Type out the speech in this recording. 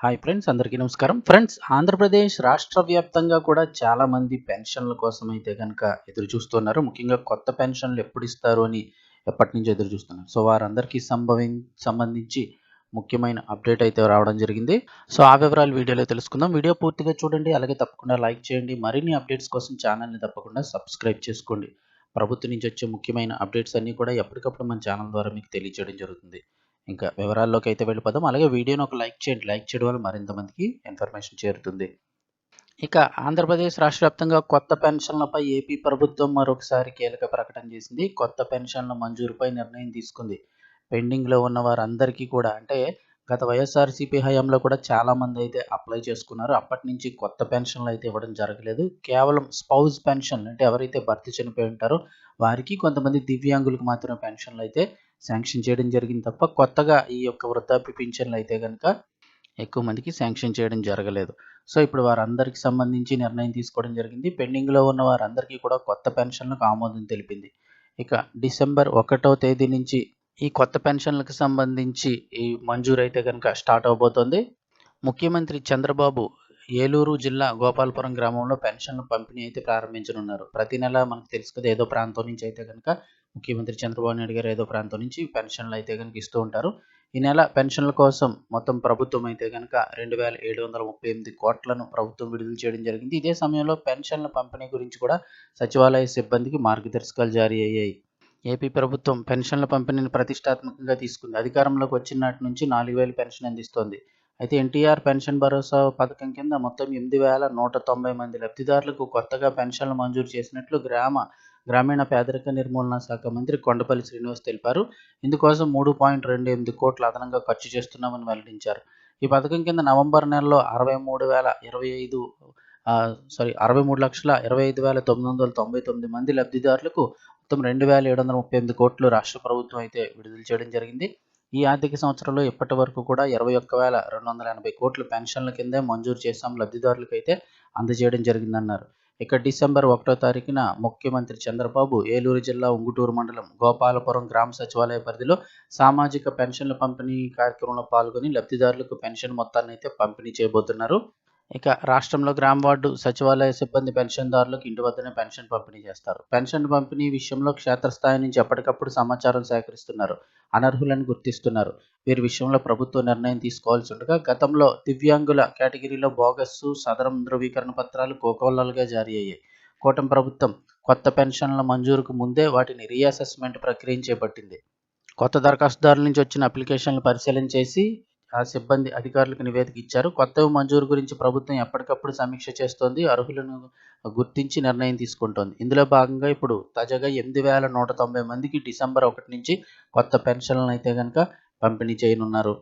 Hi friends అందరికీ నమస్కారం. Friends Andhra Pradesh రాష్ట్ర వ్యాప్తంగా కూడా చాలామంది పెన్షన్ల కోసం అయితే కనుక ఎదురు చూస్తున్నారు. ముఖ్యంగా కొత్త పెన్షన్లు ఎప్పుడు ఇస్తారు అని ఎప్పటి నుంచి ఎదురు చూస్తున్నారు? సో వారందరికీ సంభవి సంబంధించి ముఖ్యమైన అప్డేట్ అయితే రావడం జరిగింది. సో ఆ వివరాలు వీడియోలో తెలుసుకుందాం. వీడియో పూర్తిగా చూడండి. అలాగే తప్పకుండా లైక్ చేయండి. మరిన్ని అప్డేట్స్ కోసం ఛానల్ని తప్పకుండా సబ్స్క్రైబ్ చేసుకోండి. ప్రభుత్వం నుంచి వచ్చే ముఖ్యమైన అప్డేట్స్ అన్నీ కూడా ఎప్పటికప్పుడు మన ఛానల్ ద్వారా మీకు తెలియజేయడం జరుగుతుంది. ఇంకా వివరాల్లోకి అయితే వెళ్ళిపోదాం. అలాగే వీడియోని ఒక లైక్ చేయండి. లైక్ చేయడం వల్ల మరింత మందికి ఇన్ఫర్మేషన్ చేరుతుంది. ఇక ఆంధ్రప్రదేశ్ రాష్ట్ర వ్యాప్తంగా కొత్త పెన్షన్లపై ఏపీ ప్రభుత్వం మరొకసారి కీలక ప్రకటన చేసింది. కొత్త పెన్షన్ల మంజూరుపై నిర్ణయం తీసుకుంది. పెండింగ్లో ఉన్న వారందరికీ కూడా అంటే గత వైఎస్ఆర్సీపీ హయాంలో కూడా చాలా మంది అయితే అప్లై చేసుకున్నారు. అప్పటి నుంచి కొత్త పెన్షన్లు అయితే ఇవ్వడం జరగలేదు. కేవలం స్పౌజ్ పెన్షన్ అంటే ఎవరైతే భర్తీ చనిపోయి ఉంటారో వారికి కొంతమంది దివ్యాంగులకు మాత్రమే పెన్షన్లు అయితే శాంక్షన్ చేయడం జరిగింది తప్ప కొత్తగా ఈ యొక్క వృద్ధాప్య పింఛన్లు అయితే కనుక ఎక్కువ మందికి శాంక్షన్ చేయడం జరగలేదు. సో ఇప్పుడు వారందరికి సంబంధించి నిర్ణయం తీసుకోవడం జరిగింది. పెండింగ్లో ఉన్న వారందరికీ కూడా కొత్త పెన్షన్లకు ఆమోదం తెలిపింది. ఇక డిసెంబర్ ఒకటో తేదీ నుంచి ఈ కొత్త పెన్షన్లకు సంబంధించి ఈ మంజూరు అయితే కనుక స్టార్ట్ అవబోతోంది. ముఖ్యమంత్రి చంద్రబాబు ఏలూరు జిల్లా గోపాలపురం గ్రామంలో పెన్షన్ల పంపిణీ అయితే ప్రారంభించనున్నారు. ప్రతి నెల మనకు తెలుసు కదా ఏదో ప్రాంతం నుంచి అయితే కనుక ముఖ్యమంత్రి చంద్రబాబు నాయుడు గారు ఏదో ప్రాంతం నుంచి పెన్షన్లు అయితే కనుక ఇస్తూ ఉంటారు. ఈ నెల పెన్షన్ల కోసం మొత్తం ప్రభుత్వం అయితే కనుక రెండు వేల ఏడు వందల ముప్పై ఎనిమిది కోట్లను ప్రభుత్వం విడుదల చేయడం జరిగింది. ఇదే సమయంలో పెన్షన్ల పంపిణీ గురించి కూడా సచివాలయ సిబ్బందికి మార్గదర్శకాలు జారీ అయ్యాయి. ఏపీ ప్రభుత్వం పెన్షన్ల పంపిణీని ప్రతిష్టాత్మకంగా తీసుకుంది. అధికారంలోకి వచ్చిన నాటి నుంచి నాలుగు వేలు పెన్షన్ అందిస్తోంది. అయితే ఎన్టీఆర్ పెన్షన్ భరోసా పథకం కింద మొత్తం ఎనిమిది వేల నూట తొంభై మంది లబ్ధిదారులకు కొత్తగా పెన్షన్లు మంజూరు చేసినట్లు గ్రామ గ్రామీణ పేదరిక నిర్మూలన శాఖ మంత్రి కొండపల్లి శ్రీనివాస్ తెలిపారు. ఇందుకోసం మూడు పాయింట్ రెండు ఎనిమిది కోట్ల అదనంగా ఖర్చు చేస్తున్నామని వెల్లడించారు. ఈ పథకం కింద నవంబర్ నెలలో అరవై మూడు వేల ఇరవై ఐదు సారీ అరవై మూడు లక్షల ఇరవై ఐదు వేల తొమ్మిది వందల తొంభై తొమ్మిది మంది లబ్ధిదారులకు మొత్తం రెండు వేల ఏడు వందల ముప్పై ఎనిమిది కోట్లు రాష్ట్ర ప్రభుత్వం అయితే విడుదల చేయడం జరిగింది. ఈ ఆర్థిక సంవత్సరంలో ఇప్పటి వరకు కూడా ఇరవై ఒక్క వేల రెండు వందల ఎనభై కోట్ల పెన్షన్ల కిందే మంజూరు చేశాం లబ్ధిదారులకు అయితే అందజేయడం జరిగిందన్నారు. ఇక డిసెంబర్ ఒకటో తారీఖున ముఖ్యమంత్రి చంద్రబాబు ఏలూరు జిల్లా ఉంగుటూరు మండలం గోపాలపురం గ్రామ సచివాలయ పరిధిలో సామాజిక పెన్షన్ల పంపిణీ కార్యక్రమంలో పాల్గొని లబ్ధిదారులకు పెన్షన్ మొత్తాన్ని అయితే పంపిణీ చేయబోతున్నారు. ఇక రాష్ట్రంలో గ్రామ వార్డు సచివాలయ సిబ్బంది పెన్షన్దారులకు ఇంటి వద్దనే పెన్షన్ పంపిణీ చేస్తారు. పెన్షన్ పంపిణీ విషయంలో క్షేత్రస్థాయి నుంచి ఎప్పటికప్పుడు సమాచారం సేకరిస్తున్నారు. అనర్హులను గుర్తిస్తున్నారు. వీరి విషయంలో ప్రభుత్వ నిర్ణయం తీసుకోవాల్సి ఉండగా గతంలో దివ్యాంగుల కేటగిరీలో బోగస్సు సదరం ధృవీకరణ పత్రాలు కోకోల్లలుగా జారీ అయ్యాయి. కూటమి ప్రభుత్వం కొత్త పెన్షన్ల మంజూరుకు ముందే వాటిని రీఅసెస్మెంట్ ప్రక్రియ చేపట్టింది. కొత్త దరఖాస్తుదారుల నుంచి వచ్చిన అప్లికేషన్లు పరిశీలన చేసి సిబ్బంది అధికారులకు నివేదిక ఇచ్చారు. కొత్త మంజూరు గురించి ప్రభుత్వం ఎప్పటికప్పుడు సమీక్ష చేస్తోంది. అర్హులను గుర్తించి నిర్ణయం తీసుకుంటోంది. ఇందులో భాగంగా ఇప్పుడు తాజాగా ఎనిమిది వేల నూట తొంభై మందికి డిసెంబర్ ఒకటి నుంచి కొత్త పెన్షన్లను అయితే కనుక పంపిణీ చేయనున్నారు.